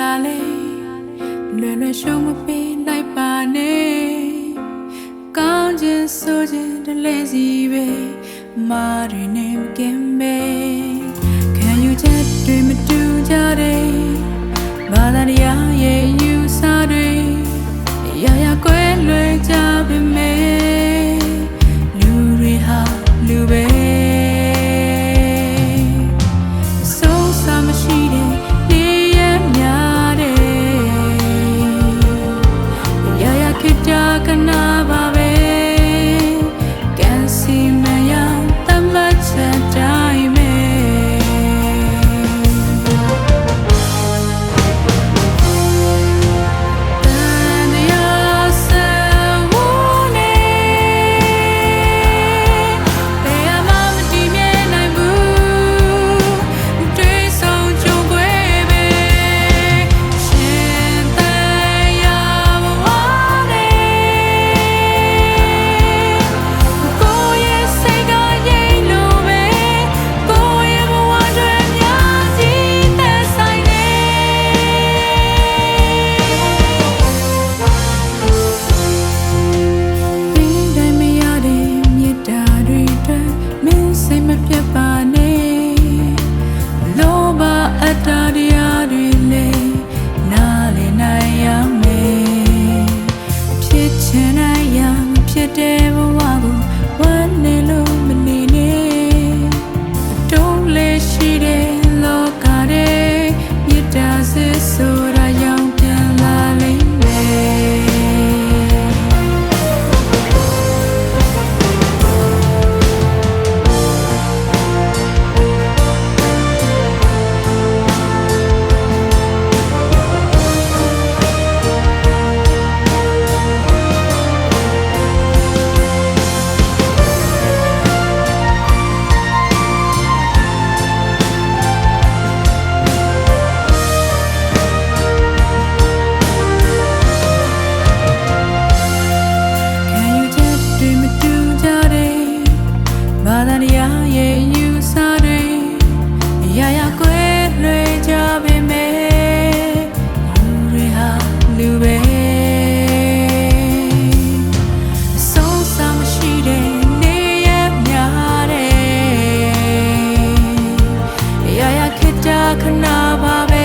လာလေလွယ်လွယ်ရှုံးမပေးလိုက်ပါနဲ့ကောင်းခြင်းဆိုခြင်းတလဲစီပဲမာရီနဲ့မကင်းပဲခံယူချက်တွေမတူကြတဲ့ဘာသာ Bakanava ভাবে